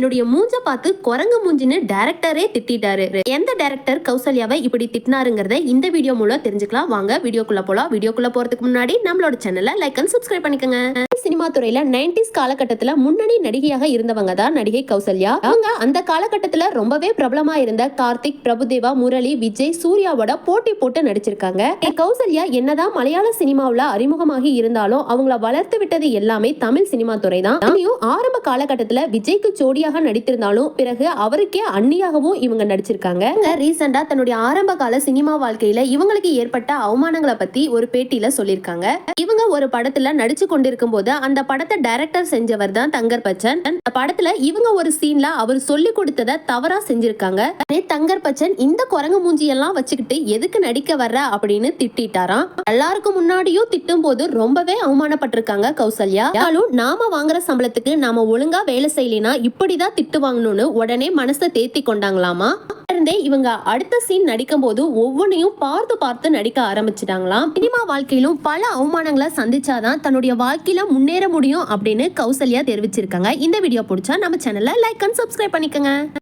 என்னுடைய மூஞ்ச பார்த்து குரங்கு மூஞ்சின்னு டேரக்டரே திட்டிட்டாரு. எந்த டேரக்டர் கௌசல்யாவை இப்படி திட்டினாருங்கிறத இந்த வீடியோ மூலம் தெரிஞ்சுக்கலாம். வாங்க வீடியோக்குள்ள போலாம். வீடியோக்குள்ள போறதுக்கு முன்னாடி நம்மளோட சேனலை லைக் அண்ட் சப்ஸ்கிரைப் பண்ணிக்கோங்க. சினிமா துறையில நைன்டிஸ் காலகட்டத்துல முன்னணி நடிகையாக இருந்தவங்க தான் நடிகை கௌசல்யா. அவங்க அந்த காலகட்டத்துல ரொம்பவே பிரபலமா இருந்த கார்த்திக் பிரபுதேவா முரளி விஜய் சூர்யாவோட போட்டி போட்டு நடிச்சிருக்காங்க. கௌசல்யா என்னதான் மலையாள சினிமாவுல அறிமுகமாகி இருந்தாலும் அவங்கள வளர்த்து விட்டது எல்லாமே தமிழ் சினிமா துறை தான். ஆரம்ப காலகட்டத்துல விஜய்க்கு ஜோடியாக நடித்திருந்தாலும் பிறகு அவருக்கே அண்ணியாகவும் இவங்க நடிச்சிருக்காங்க. ரீசெண்டா தன்னுடைய ஆரம்ப கால சினிமா வாழ்க்கையில இவங்களுக்கு ஏற்பட்ட அவமானங்களை பத்தி ஒரு பேட்டியில சொல்லியிருக்காங்க. இவங்க ஒரு படத்துல நடிச்சு கொண்டிருக்கும் போது அந்த படத்தை டைரக்டர் செஞ்சவர் தான் தங்கர் பச்சன். அந்த படத்துல இவங்க ஒரு சீன்ல அவர் சொல்லி கொடுத்ததை தவறா செஞ்சிருக்காங்க. தங்கர் பச்சன் இந்த குரங்கு மூஞ்சி எல்லாம் வச்சுக்கிட்டு எதுக்கு நடிக்க வர்ற அப்படின்னு திட்டிட்டாராம். எல்லாருக்கும் முன்னாடியும் திட்டும் போது ரொம்பவே அவமானப்பட்டிருக்காங்க கௌசல்யா. ஆனாலும் நாம வாங்குற சம்பளத்துக்கு நாம ஒழுங்கா வேலை செய்யலைனா இப்படிதான் திட்டு வாங்கணும்னு உடனே மனசை தேத்தி கொண்டாங்களாமா? இருந்தே இவங்க அடுத்த சீன் நடிக்கும் போது ஒவ்வொன்றையும் பார்த்து பார்த்து நடிக்க ஆரம்பிச்சிட்டாங்களாம். சினிமா வாழ்க்கையிலும் பல அவமானங்களை சந்திச்சாதான் தன்னுடைய வாழ்க்கையில முன்னேற முடியும் அப்படின்னு கௌசல்யா தெரிவிச்சிருக்காங்க. இந்த வீடியோ பிடிச்சா நம்ம சேனல்ல லைக் அண்ட் சப்ஸ்கிரைப் பண்ணிக்கோங்க.